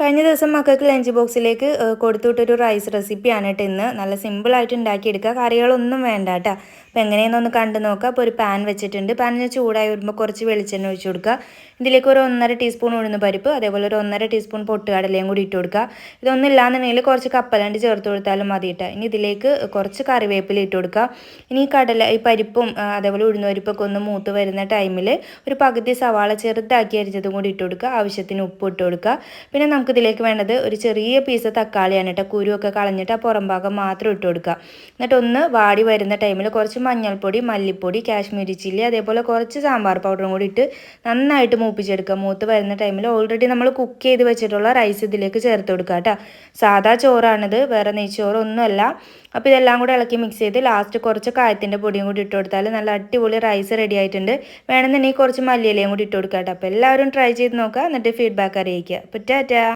കഴിഞ്ഞ ദിവസം മക്കൾക്ക് ലഞ്ച് ബോക്സിലേക്ക് കൊടുത്തുവിട്ടൊരു റൈസ് റെസിപ്പിയാണ് കേട്ടോ ഇന്ന്. നല്ല സിമ്പിളായിട്ട് ഉണ്ടാക്കിയെടുക്കുക. കറികളൊന്നും വേണ്ട കേട്ടോ അപ്പോൾ എങ്ങനെയെന്നൊന്ന് കണ്ടു നോക്കുക. അപ്പോൾ ഒരു പാൻ വെച്ചിട്ടുണ്ട്. പാനിന് ചൂടായി വരുമ്പോൾ കുറച്ച് വെളിച്ചെണ്ണ ഒഴിച്ചു കൊടുക്കുക. ഇതിലേക്ക് ഒരു ഒന്നര ടീസ്പൂൺ ഉഴുന്ന് പരിപ്പ് അതേപോലെ ഒരു ഒന്നര ടീസ്പൂൺ പൊട്ടുകടലയും കൂടി ഇട്ട് കൊടുക്കുക. ഇതൊന്നും ഇല്ലാന്നുണ്ടെങ്കിൽ കുറച്ച് കപ്പലണ്ടി ചേർത്ത് കൊടുത്താലും മതി കേട്ടോ ഇനി ഇതിലേക്ക് കുറച്ച് കറിവേപ്പില ഇട്ട് കൊടുക്കുക. ഇനി ഈ കടല ഈ പരിപ്പും അതേപോലെ ഉഴുന്ന് പരിപ്പൊക്കെ ഒന്ന് മൂത്ത് വരുന്ന ടൈമിൽ ഒരു പകുതി സവാള ചെറുതാക്കി അരിച്ചതും കൂടി ഇട്ട് കൊടുക്കുക. ആവശ്യത്തിന് ഉപ്പ് ഇട്ട് കൊടുക്കുക. പിന്നെ നമുക്ക് ഇതിലേക്ക് വേണ്ടത് ഒരു ചെറിയ പീസ് തക്കാളിയാണ് കേട്ടോ കുരുവൊക്കെ കളഞ്ഞിട്ട് ആ പുറം ഭാഗം മാത്രം ഇട്ട് കൊടുക്കുക. എന്നിട്ട് ഒന്ന് വാടി വരുന്ന ടൈമിൽ കുറച്ച് മഞ്ഞൾപ്പൊടി മല്ലിപ്പൊടി കാശ്മീരി ചില്ലി അതേപോലെ കുറച്ച് സാമ്പാർ പൗഡറും കൂടി ഇട്ട് നന്നായിട്ട് മൂപ്പിച്ചെടുക്കുക. മൂത്ത് വരുന്ന ടൈമിൽ ഓൾറെഡി നമ്മൾ കുക്ക് ചെയ്ത് വെച്ചിട്ടുള്ള റൈസ് ഇതിലേക്ക് ചേർത്ത് കൊടുക്കുക കേട്ടോ സാധാ ചോറാണിത് വേറെ നെയ്ച്ചോറൊന്നുമല്ല. അപ്പോൾ ഇതെല്ലാം കൂടെ ഇളക്കി മിക്സ് ചെയ്ത് ലാസ്റ്റ് കുറച്ച് കായത്തിന്റെ പൊടിയും കൂടി ഇട്ട് കൊടുത്താൽ നല്ല അടിപൊളി റൈസ് റെഡി ആയിട്ടുണ്ട്. വേണമെന്നുണ്ടെങ്കിൽ കുറച്ച് മല്ലിയിലയും കൂടി ഇട്ട് കൊടുക്കാം കേട്ടോ അപ്പോൾ എല്ലാവരും ട്രൈ ചെയ്ത് നോക്കുക. എന്നിട്ട് ഫീഡ്ബാക്ക് അറിയിക്കുക. അപ്പോൾ ടാറ്റാ.